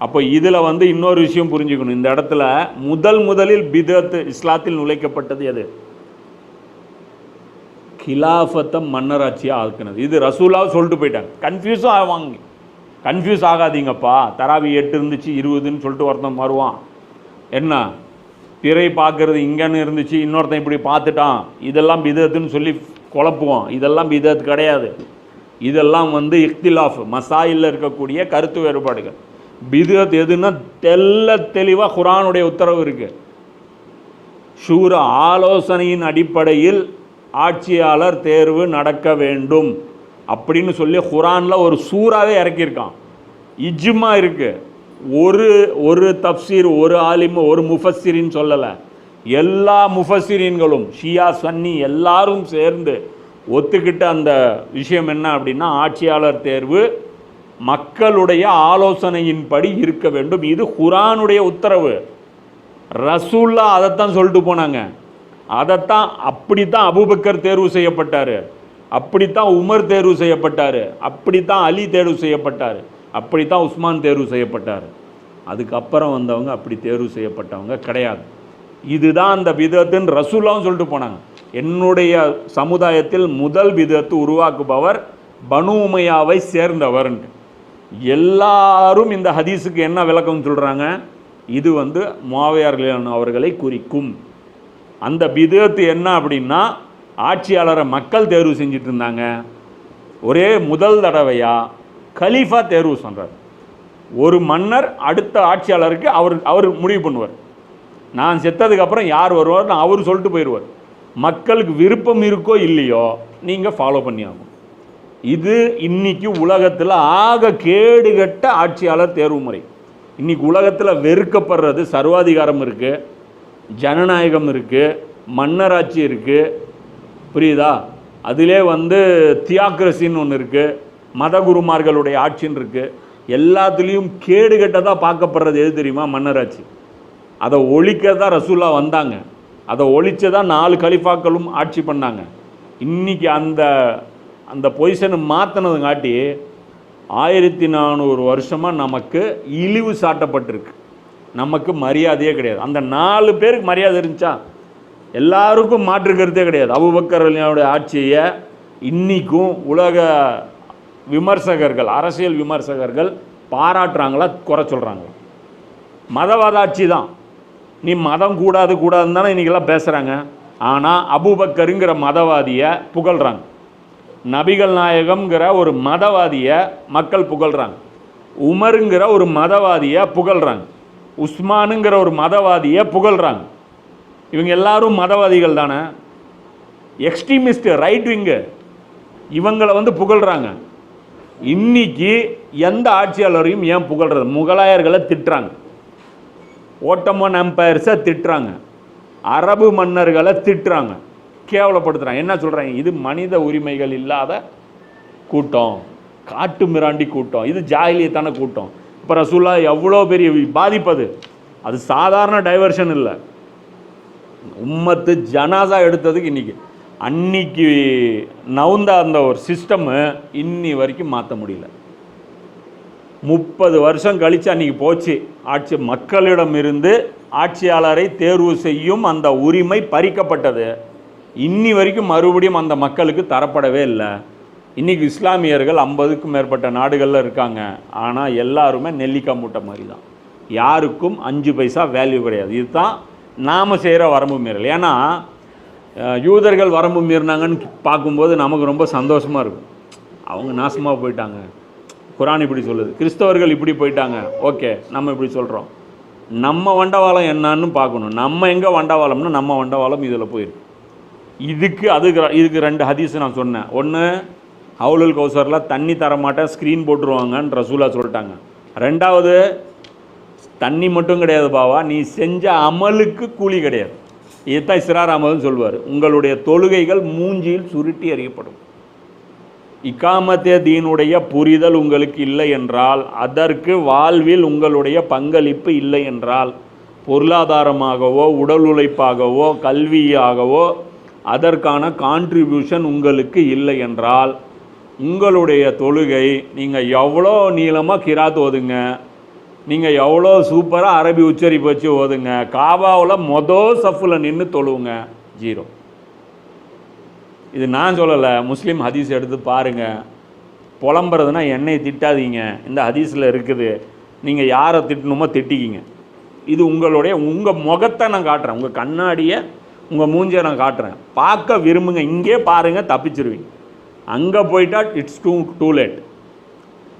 அப்போ இதில் வந்து இன்னொரு விஷயம் புரிஞ்சுக்கணும். இந்த இடத்துல முதல் முதலில் பிதத் இஸ்லாத்தில் நுழைக்கப்பட்டது எது? கிலாஃபத்தை மன்னராட்சியாக ஆக்கினது. இது ரசூலாக சொல்லிட்டு போயிட்டாங்க. கன்ஃபியூஸும் ஆவாங்க. கன்ஃபியூஸ் ஆகாதீங்கப்பா. தராவி எட்டு இருந்துச்சு இருபதுன்னு சொல்லிட்டு ஒருத்தன் வருவான். என்ன? திரை பார்க்கறது இங்கேன்னு இருந்துச்சு இன்னொருத்தன் இப்படி பார்த்துட்டான். இதெல்லாம் பிதத்துன்னு சொல்லி குழப்புவோம் இதெல்லாம் பிதத்து கிடையாது. இதெல்லாம் வந்து இஃப்திலாஃப் மசாயில் இருக்கக்கூடிய கருத்து வேறுபாடுகள். பிதத் எதுன்னா தெல்ல தெளிவாக குரானுடைய உத்தரவு இருக்குது ஷூர ஆலோசனையின் அடிப்படையில் ஆட்சியாளர் தேர்வு நடக்க வேண்டும் அப்படின்னு சொல்லி குரானில் ஒரு சூறாவே இறக்கியிருக்கான். இஜ்மா இருக்குது ஒரு ஒரு தப்சீர் ஒரு ஆலிம் ஒரு முஃபஸிரின்னு சொல்லலை. எல்லா முஃபஸ்ஸிரீன்களும் ஷியா சன்னி எல்லாரும் சேர்ந்து ஒத்துக்கிட்ட அந்த விஷயம் என்ன அப்படின்னா ஆட்சியாளர் தேர்வு மக்களுடைய ஆலோசனையின்படி இருக்க வேண்டும். இது குரானுடைய உத்தரவு. ரசூல்லா அதைத்தான் சொல்லிட்டு போனாங்க. அதைத்தான் அப்படித்தான் அபுபக்கர் தேர்வு செய்யப்பட்டார். அப்படித்தான் உமர் தேர்வு செய்யப்பட்டார். அப்படித்தான் அலி தேர்வு செய்யப்பட்டார். அப்படித்தான் உஸ்மான் தேர்வு செய்யப்பட்டார். அதுக்கப்புறம் வந்தவங்க அப்படி தேர்வு செய்யப்பட்டவங்க கிடையாது. இதுதான் அந்த விதத்துன்னு ரசூலாவும் சொல்லிட்டு போனாங்க. என்னுடைய சமுதாயத்தில் முதல் விதத்தை உருவாக்குபவர் பனு உமையாவை சேர்ந்தவர்ன்ட்டு. எல்லாரும் இந்த ஹதீஸுக்கு என்ன விளக்கம் சொல்கிறாங்க இது வந்து மாவையார்கள் அவர்களை குறிக்கும். அந்த பிதத்து என்ன அப்படின்னா ஆட்சியாளரை மக்கள் தேர்வு செஞ்சுட்டு இருந்தாங்க. ஒரே முதல் தடவையாக கலீஃபா தேர்வு சொல்கிறார் ஒரு மன்னர் அடுத்த ஆட்சியாளருக்கு அவர் அவர் முடிவு பண்ணுவார். நான் செத்ததுக்கப்புறம் யார் வருவார் நான் அவர் சொல்லிட்டு போயிடுவார். மக்களுக்கு விருப்பம் இருக்கோ இல்லையோ நீங்கள் ஃபாலோ பண்ணி ஆகும் இது இன்னைக்கு உலகத்தில் ஆக கேடுகட்ட ஆட்சியாளர் தேர்வு முறை. இன்னைக்கு உலகத்தில் வெறுக்கப்படுறது சர்வாதிகாரம் இருக்குது ஜனநாயகம் இருக்குது மன்னராட்சி இருக்குது புரியுதா? அதிலே வந்து தியாக்ரஸின்னு ஒன்று இருக்குது மதகுருமார்களுடைய ஆட்சின்னு இருக்குது எல்லாத்துலேயும் கேடுகட்டதாக பார்க்கப்படுறது எது தெரியுமா? மன்னராட்சி. அதை ஒழிக்க தான் ரசூல்லா வந்தாங்க. அதை ஒழித்து தான் நாலு கலிஃபாக்களும் ஆட்சி பண்ணாங்க. இன்றைக்கி அந்த அந்த பொசிஷனை மாற்றினதுங்காட்டி ஆயிரத்தி நானூறு வருஷமாக நமக்கு இழிவு சாட்டப்பட்டிருக்கு. நமக்கு மரியாதையே கிடையாது. அந்த நாலு பேருக்கு மரியாதை இருந்துச்சா? எல்லாருக்கும் மாற்று கருத்தே கிடையாது. அபுபக்கர் ஆட்சியை இன்றைக்கும் உலக விமர்சகர்கள் அரசியல் விமர்சகர்கள் பாராட்டுறாங்களா குறை சொல்கிறாங்க மதவாத ஆட்சி தான் நீ மதம் கூடாது கூடாதுன்னு தானே இன்றைக்கெல்லாம் பேசுகிறாங்க ஆனால் அபுபக்கருங்கிற மதவாதியை புகழ்கிறாங்க நபிகள் நாயகம்ங்கிற ஒரு மதவாதியை மக்கள் புகழ்கிறாங்க உமருங்கிற ஒரு மதவாதியை புகழ்கிறாங்க உஸ்மானுங்கிற ஒரு மதவாதியை புகழ்கிறாங்க இவங்க எல்லாரும் மதவாதிகள் தானே? எக்ஸ்ட்ரீமிஸ்ட் ரைட் விங்கு இவங்களை வந்து புகழ்கிறாங்க இன்னைக்கு எந்த ஆட்சியாளரையும் ஏன் புகழ்கிறது முகலாயர்களை திட்டுறாங்க. ஓட்டமன் எம்பையர்ஸை திட்டுறாங்க. அரபு மன்னர்களை திட்டுறாங்க. கேவலப்படுத்துகிறாங்க என்ன சொல்கிறாங்க இது மனித உரிமைகள் இல்லாத கூட்டம். காட்டு மிராண்டி கூட்டம். இது ஜாகிலியத்தான கூட்டம். இப்போ ரசூல்லா எவ்வளோ பெரிய பாதிப்பது அது. சாதாரண டைவர்ஷன் இல்லை. உம்மத்து ஜனாசா எடுத்ததுக்கு இன்றைக்கி அன்னைக்கு நவுந்த அந்த ஒரு சிஸ்டமு இன்னி வரைக்கும் மாற்ற முடியல. முப்பது வருஷம் கழித்து அன்னைக்கு போச்சு. ஆட்சி மக்களிடம் இருந்து ஆட்சியாளரை தேர்வு செய்யும் அந்த உரிமை பறிக்கப்பட்டது. இன்னி வரைக்கும் மறுபடியும் அந்த மக்களுக்கு தரப்படவே இல்லை. இன்னைக்கு இஸ்லாமியர்கள் ஐம்பதுக்கும் மேற்பட்ட நாடுகளில் இருக்காங்க. ஆனால் எல்லாருமே நெல்லிக்காய் மூட்டை மாதிரி தான் யாருக்கும் அஞ்சு பைசா வேல்யூ கிடையாது. இதுதான் நாம் செய்கிற வரம்பு மீறல். ஏன்னா யூதர்கள் வரம்பு மீறினாங்கன்னு பார்க்கும்போது நமக்கு ரொம்ப சந்தோஷமாக இருக்கும். அவங்க நாசமாக போயிட்டாங்க. குரான் இப்படி சொல்லுது. கிறிஸ்தவர்கள் இப்படி போயிட்டாங்க. ஓகே நம்ம இப்படி சொல்கிறோம் நம்ம வண்டவாளம் என்னன்னு பார்க்கணும். நம்ம எங்கே வண்டவாளம்னா நம்ம வண்டவாளம் இதில் போயிருக்கு. இதுக்கு அதுக்கு இதுக்கு ரெண்டு ஹதீஸ் நான் சொன்னேன். ஒன்று ஹவுலுல் கௌசரில் தண்ணி தரமாட்டேன் ஸ்க்ரீன் போட்டுருவாங்கன்னு ரசூலா சொல்லிட்டாங்க. ரெண்டாவது தண்ணி மட்டும் கிடையாது பாவா நீ செஞ்ச அமலுக்கு கூலி கிடையாது. இதுதான் இஸ்ரார் அமல்னு சொல்லுவார் உங்களுடைய தொழுகைகள் மூஞ்சியில் சுருட்டி அறியப்படும் இக்காமத்தே தீனுடைய புரிதல் உங்களுக்கு இல்லை என்றால் அதற்கு வாழ்வில் உங்களுடைய பங்களிப்பு இல்லை என்றால் பொருளாதாரமாகவோ உடல் உழைப்பாகவோ கல்வியாகவோ அதற்கான கான்ட்ரிபியூஷன் உங்களுக்கு இல்லை என்றால் உங்களுடைய தொழுகை நீங்கள் எவ்வளோ நீளமாக கிராத் ஓதுங்க நீங்கள் எவ்வளோ சூப்பராக அரபி உச்சரிப்பு வச்சு ஓதுங்க காபாவில் மொதல் சஃபில் நின்று தொழுவுங்க ஜீரோ இது நான் சொல்லலை முஸ்லீம் ஹதீஸ் எடுத்து பாருங்கள் புலம்புறதுனா என்னை திட்டாதீங்க. இந்த ஹதீஸில் இருக்குது. நீங்கள் யாரை திட்டணுமோ திட்டிக்கிங்க. இது உங்களுடைய உங்கள் முகத்தை நான் காட்டுறேன். உங்கள் கண்ணாடியை உங்கள் மூஞ்சியை நான் காட்டுறேன். பார்க்க விரும்புங்க. இங்கே பாருங்கள் தப்பிச்சிருவீங்க. அங்கே போயிட்டால் இட்ஸ் டூ டூ லேட்